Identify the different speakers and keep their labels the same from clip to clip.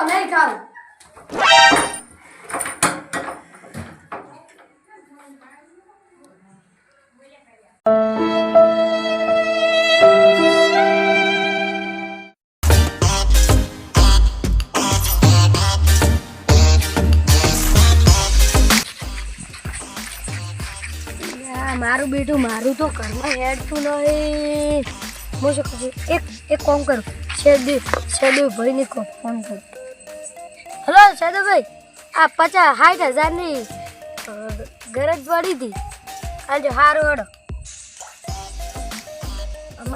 Speaker 1: તો
Speaker 2: નહીં ખાવ મારું બેટું, મારું તો ઘરમાં હેડતું નહીં. હું શું કહું? એક એક કોમ કરું. શેરડી શેરડી ભાઈને ફોન કરું. હલો શેરડીભાઈ આ પચાસ સાઠ હજારની ગરજ પડી હતી. આજે સારું હડો.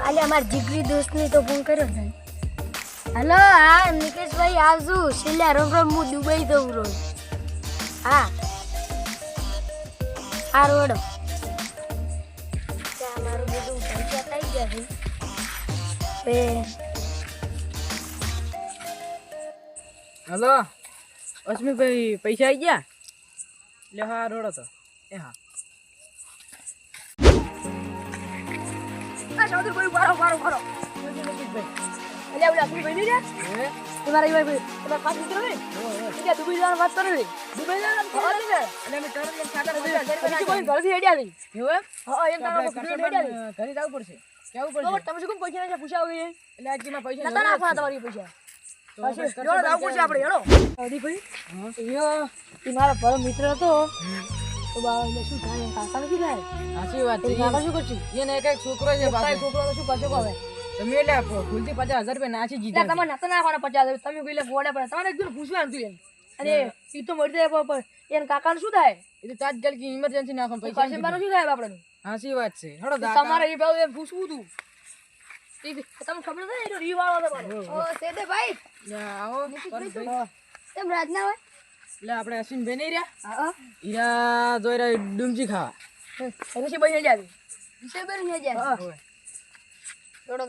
Speaker 2: આજે અમારા જીગરી દોસ્તને તો ફોન કર્યો છે. હલો, હા, નિકેશભાઈ, આવજો. છેલ્લા રમ રમ હું દુબઈ જઉં રોજ. હા. હડો. ત્યાં મારું બધું
Speaker 3: અશ્મિભાઈ પૈસા આવી ગયા? લે હા રોડો તો. એ હા.
Speaker 2: ભાઈ ભાઈ ભાઈ ઘરે
Speaker 3: જવું પડશે. કેવું પડશે?
Speaker 2: તમે શું પૈસા
Speaker 3: એટલે પૈસા
Speaker 2: તમારી પૈસા. મારો પરમ મિત્ર હતો. તો બા શું થાય? કાકાને શું થાય?
Speaker 3: સાચી વાત
Speaker 2: કાકા શું કરશે?
Speaker 3: એને એક એક છોકરો છે
Speaker 2: છોકરો શું કરશે હવે?
Speaker 3: તમે એટલે ભૂલથી પચાસ હજાર રૂપિયા નાસી જીધા
Speaker 2: તમારે નતા નાખવાના પચાસ હજાર. તમે ગોડે તમારે એકદમ પૂછવાનું હતું અને એ તો મળી જાય પણ- એને કાકાને શું થાય?
Speaker 3: એ તો ઇમરજન્સી નાખવાનું પૈસા
Speaker 2: શું થાય આપણે
Speaker 3: સાચી વાત છે.
Speaker 2: તમારે એ પેલું એમ પૂછવું હતું. તમને ખબર નથી એનો રી વાળો હતો મારો.
Speaker 1: ઓ સેદે ભાઈ
Speaker 3: આવો પરેશભાઈ.
Speaker 1: તેમ રાજના હોય?
Speaker 3: એટલે આપણે અશ્વિનભાઈ નહીં રહ્યા? હીરા જોઈ રહ્યા ડુમજી ખાવા.
Speaker 2: છે.
Speaker 1: ને. થોડો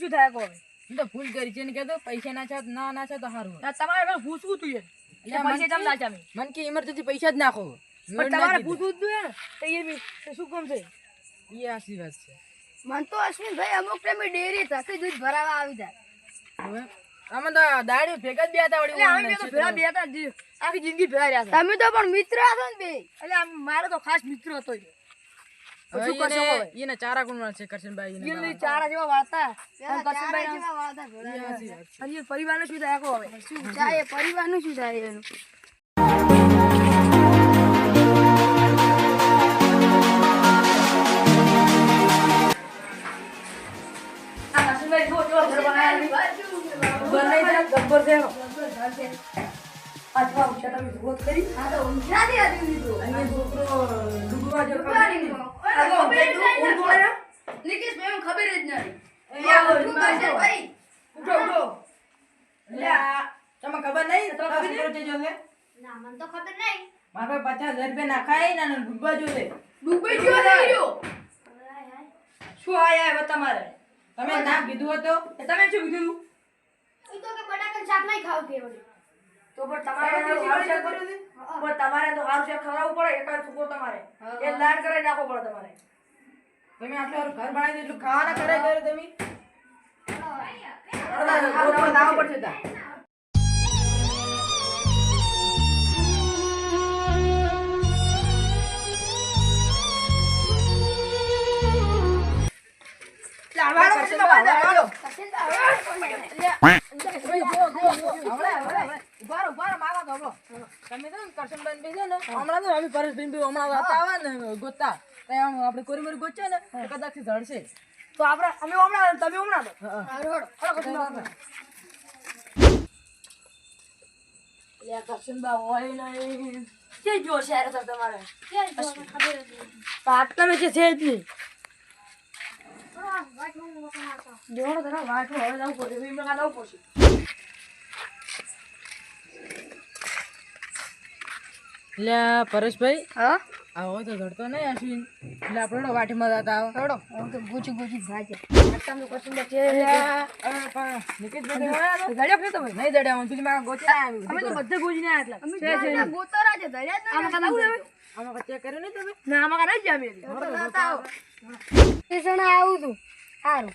Speaker 3: શું થાય
Speaker 2: તો કેમ
Speaker 3: ભૂલ કરી છે ને કે પૈસા ના છે ના ના છે તો સારું
Speaker 2: તમારે પણ પૂછવું તું યાર પૈસા જમ ના ચામે
Speaker 3: મન કે ઇમરજન્સી પૈસા જ નાખો.
Speaker 2: પણ તમારે પૂછવું જ જોઈએ તો એ બી શું કામ છે?
Speaker 3: એ વાત છે.
Speaker 1: મન તો અશ્વિનભાઈ અમુક ટાઈમે ડેરી થકી દૂધ ભરાવા આવી જાય.
Speaker 3: આમાં તો દાડી ભેગા જ બે હતા વળી
Speaker 2: એટલે તો ભેળા બે આખી જિંદગી રહ્યા
Speaker 1: તમે તો પણ મિત્ર હતો ને બે
Speaker 2: એટલે મારો તો ખાસ મિત્ર હતો
Speaker 3: એને- ચારા ગુણ છે કરશનભાઈ એને
Speaker 2: ચારા જેવા વાળતા? કરશનભાઈ
Speaker 1: જેવા
Speaker 3: વાત.
Speaker 2: અને એ શું થાય હવે?
Speaker 1: શું થાય પરિવારનું શું થાય એનું?
Speaker 2: દે ગબ્બર છે. અથવા ઊંચા તમે કરી
Speaker 1: હા તો ઊંઘાથી હતી લીધું.
Speaker 2: અને છોકરો ડૂબવા જો ઊંઘ બોલાયો?
Speaker 1: ખબર જ નથી
Speaker 2: ઉઠો ઉઠો
Speaker 3: તમને ખબર નહીં? તો ખબર છે? જો લે
Speaker 1: ના મને તો ખબર નહીં.
Speaker 3: મારા પાસે રૂપિયા નાખાય ને ડૂબવા જો લે
Speaker 1: ડૂબી ગયો
Speaker 2: શું આયા હવે તમારે?
Speaker 3: તમે ના કીધું હતો?
Speaker 2: તમે શું કીધું?
Speaker 1: એ તો કે બટાકા શાક નહીં ખાવ કે વળી.
Speaker 2: તો પણ તમારે તો પણ તમારે તો સારું શેર ખવડાવવું પડે એકાદ છોકરો તમારે. એ લાડ કરાવી નાખવો પડે તમારે.
Speaker 3: તમે આટલું ઘર બનાવી દીધું એટલું ખાવાના કરે કરે તમે?
Speaker 2: લાવવા પડશે ત્યાં તો બાંધે, હાલો.
Speaker 3: ઊભા રહો, ઊભા રહો, માગો તો હમણાં. તમે તો કરશનભાઈ બે છે ને હમણાં તો અમે પરેશભાઈ બે હમણાં હતા આવે ને ગોતતા. તો આપણે કોરી મોરી ગોતશે ને કદાચથી
Speaker 2: તો આપણે અમે હમણાં તમે હમણાં હોય નહીં. કે જો શહેર હતો તમારે?
Speaker 1: ક્યાં જો મને ખબર જ નથી.
Speaker 2: તો આ તમે જે છે જ નહીં. જોડો તને વાટ હવે જવું પડશે એમને કાં પડશે.
Speaker 3: એટલે પરેશભાઈ
Speaker 2: હા?
Speaker 3: આવો તો ધડતો નહીં અશ્વિન એટલે આપણે વાટીમાં જતા આવો.
Speaker 4: થોડો હું તો ગોચી ગોચી ભાજે છે.
Speaker 3: તો નહીં દડ્યા હું પેલી મારા ગોચે
Speaker 4: અમે તો બધે ગોચીને આયા
Speaker 1: અમે ગોતરા છે
Speaker 4: આમાં
Speaker 3: ચેક કર્યું નહીં તમે?
Speaker 4: ના આમાં જામી.
Speaker 1: આવું.
Speaker 4: તું. સારું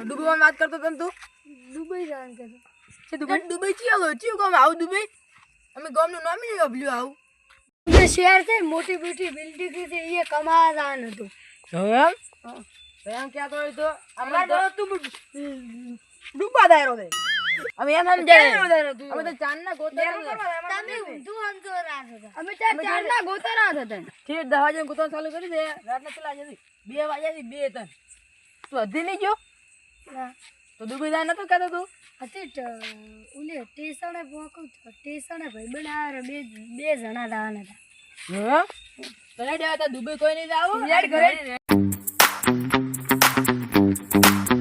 Speaker 3: ડૂબવામાં વાત કરતો તને તું
Speaker 4: દુબઈ જવાનું કે
Speaker 3: દુબઈ દુબઈ ચિયો ગામ આવું દુબઈ અમે ગામનું નામ નહીં વાપર્યું આવું
Speaker 4: શહેર છે મોટી મોટી બિલ્ડિંગ છે એ કમાવા જવાનું હતું
Speaker 3: એમ હોય તો ડૂબા દાયરો છે અમે એમ સમજાય. અમે તો ચાંદના ગોતરા
Speaker 4: તમે ઊંધું સમજો રાખો
Speaker 1: અમે ચાર ચારના ગોતરા હતા
Speaker 3: ઠીક દસ વાગે ગોતવા ચાલુ કરી દે રાતના કેટલા વાગ્યા બે વાગ્યા થી બે ત્રણ તું હજી નહીં ગયો?
Speaker 4: ના.
Speaker 3: તો દુબઈ જાય નતો કહેતો તું?
Speaker 4: હતી ટ- ટેસણે પોકું ટેસણે ભાઈ બનાવે બે બે જણા જવાના હતા.
Speaker 3: એમ તો દુબઈ કોઈ નહીં જાવ. ઘરે Mm-hmm.